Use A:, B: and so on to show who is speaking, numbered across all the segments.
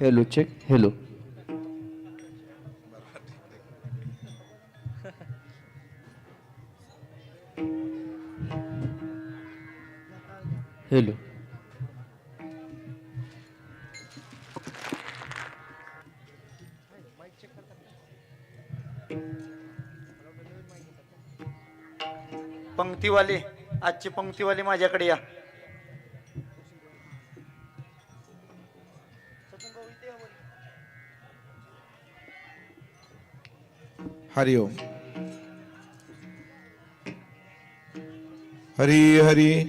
A: Hello check hello hello
B: पंक्तीवाले आजची पंक्तीवाले माझ्याकडे या.
C: हरिओम। हरी हरी।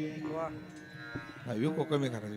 C: नाही को कमी करा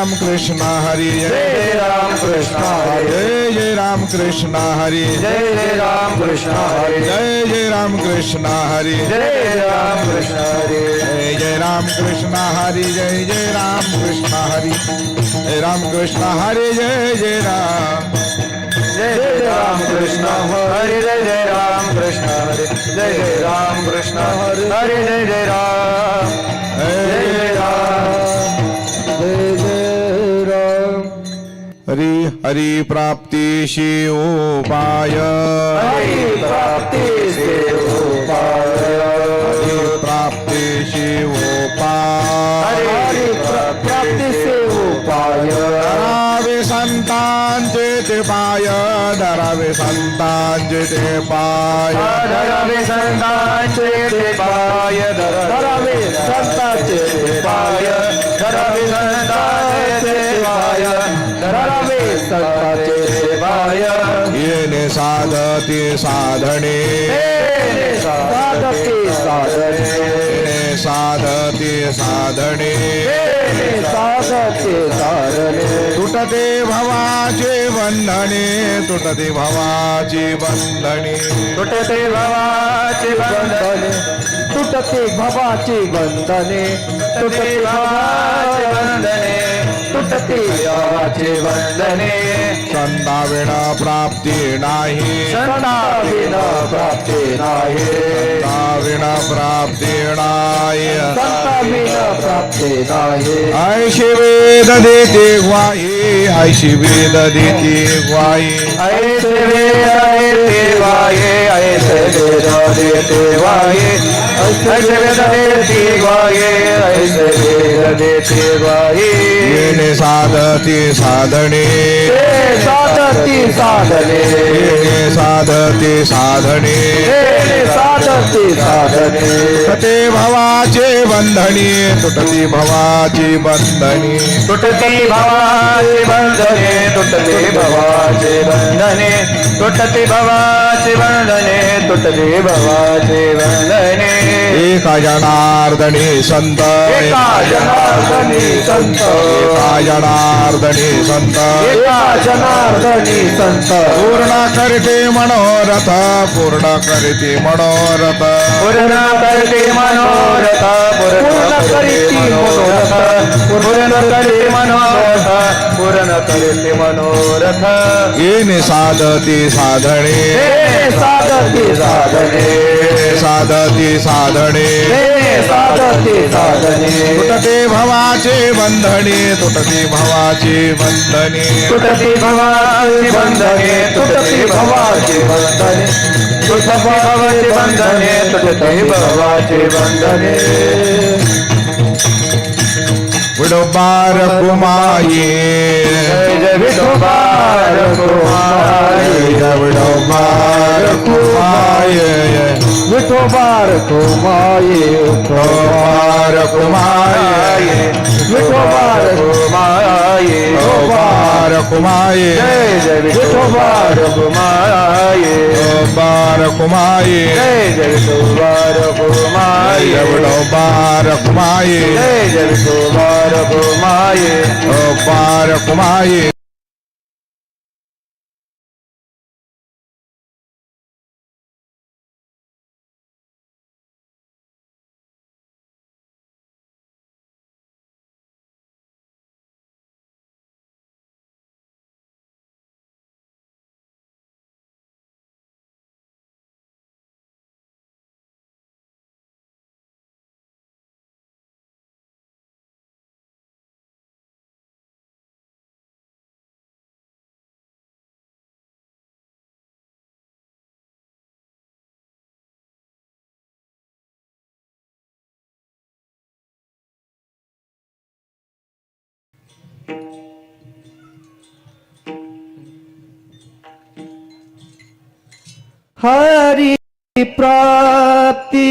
C: राम कृष्ण हरी जय
B: राम कृष्ण हरी
C: जय जय राम कृष्ण हरी
B: जय जय राम कृष्ण हरी
C: जय जय राम कृष्ण हरी
B: जय राम कृष्ण हरी
C: जय जय राम कृष्ण हरी जय जय राम कृष्ण हरी जय राम कृष्ण हरी जय जय राम
B: जय जय राम कृष्ण हरी जय जय राम कृष्ण हरी जय जय राम कृष्ण हरी जय जय राम जय जय राम
C: हरी हरी प्राप्ती उपाय
B: हरी प्राप्ति से उपाय
C: हरी प्राप्ती उपाय
B: हरी प्राप्ति से उपाय
C: धरावे संतांचे ते पाय धरावे संतांचे ते पाय।
B: धरावे संतांचे ते पाय धरावे संतांचे ते पाय। धरावे संतांचे ते पाय। धरावे संतांचे पाय
C: येणे साधती साधणे
B: साधते साधने.
C: येणे साधती साधणे
B: साधते साधने.
C: तुटते भवाचे बंधने तुटते भवाची बंधने
B: तुटते भवाचे बंधने तुटते भवाचे बंधने तुटते भवाचे बंधने तुटते भवाचे बंधने
C: संताविण प्राप्ती नाही.
B: संताविन प्राप्ती नाही.
C: संताविण प्राप्ती नाही.
B: संताविन प्राप्ती नाही.
C: ऐशी वेद देते ग्वाही ऐशी वेद देते ग्वाही
B: ऐसे वेद देते वाये ऐसे वेद देते वाये. ऐसे वेद देते वाये. ऐसे वेद देते वाये.
C: येणे साधती साधणे
B: ते साधती साधने.
C: येणे साधती साधणे
B: ते साधती साधने.
C: तुटते भवाचे बंधनी तुटती भवाची बंधनी.
B: तुटती भवाचे बंधने तुटते भवाचे बंधने. तुटते भवाचे बंधने तुटते भवाचे बंधने
C: एका जनार्दनी संत
B: एका जनार्दनी संत.
C: एका जनार्दनी संत.
B: एका जनार्दनी संत.
C: पूर्ण करते मनोरथ पूर्ण करते मनोरथ.
B: पूर्ण करते मनोरथ पूर्ण करते मनोरथ. पूर्ण करते मनोरथ पूर्ण करते मनोरथ.
C: येणे साधती साधणे
B: साधते साधने.
C: येणे साधती साधणे
B: साधते साधने.
C: तुटते भवाचे बंधने तुटते भवाची बंधने.
B: तुटते भवाचे बंधने तुटते भवाचे बंधने. तुटते भवाचे बंधने तुटते भवाचे बंधने.
C: विडोबार
B: जय
C: विडोबार
B: कुमारी
C: विडोबार कुमाई
B: विठोबार जय विठोबार जय विठोबार कुमारी
C: जय विडोबार कुमाई
B: जय जय विठोबार
A: हरि प्राप्ति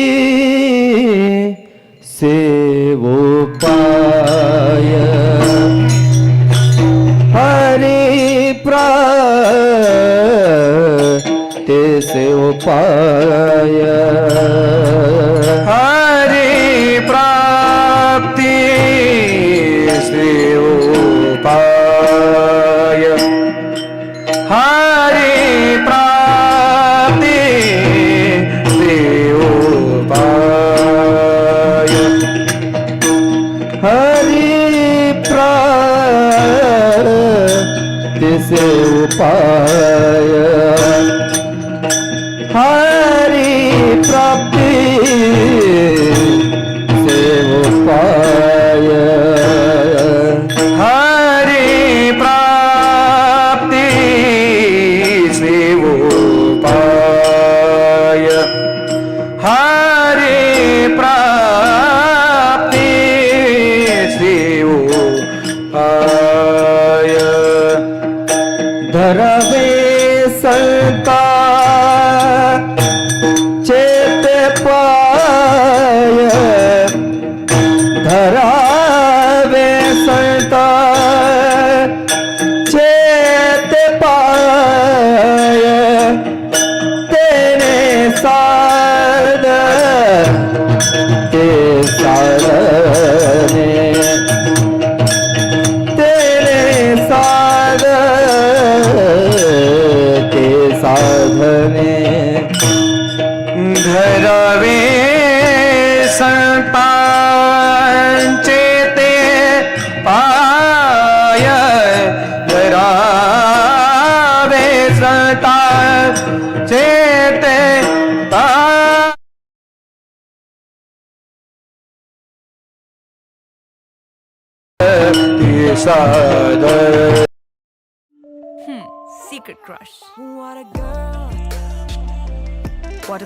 D: Hmm, secret crush. What a girl.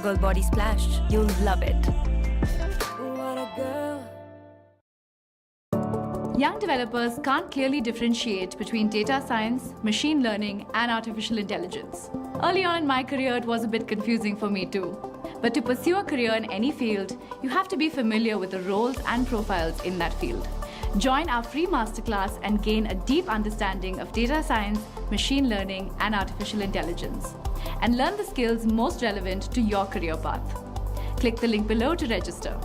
D: Girl body splash. You'll love it. What a girl.
E: Young developers can't clearly differentiate between data science, machine learning, and artificial intelligence. Early on in my career, it was a bit confusing for me too. But to pursue a career in any field, you have to be familiar with the roles and profiles in that field. Join our free masterclass and gain a deep understanding of data science, machine learning, and artificial intelligence. And learn the skills most relevant to your career path. Click the link below to register.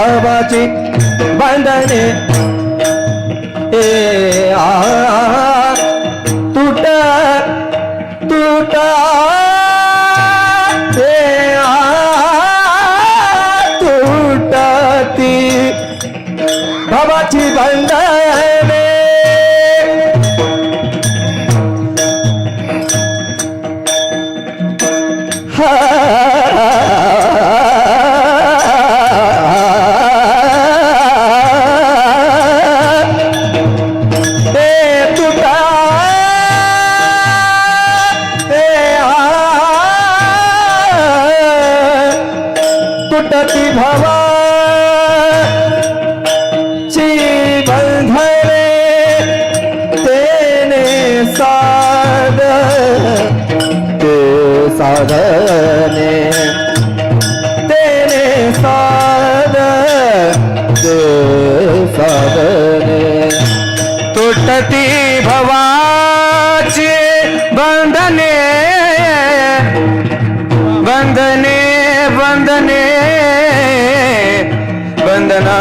A: तुटती भवाची तुटती भवा। ची तेने साध ते साधने तेने साध ते साधने
B: तुटती भवा। बंधना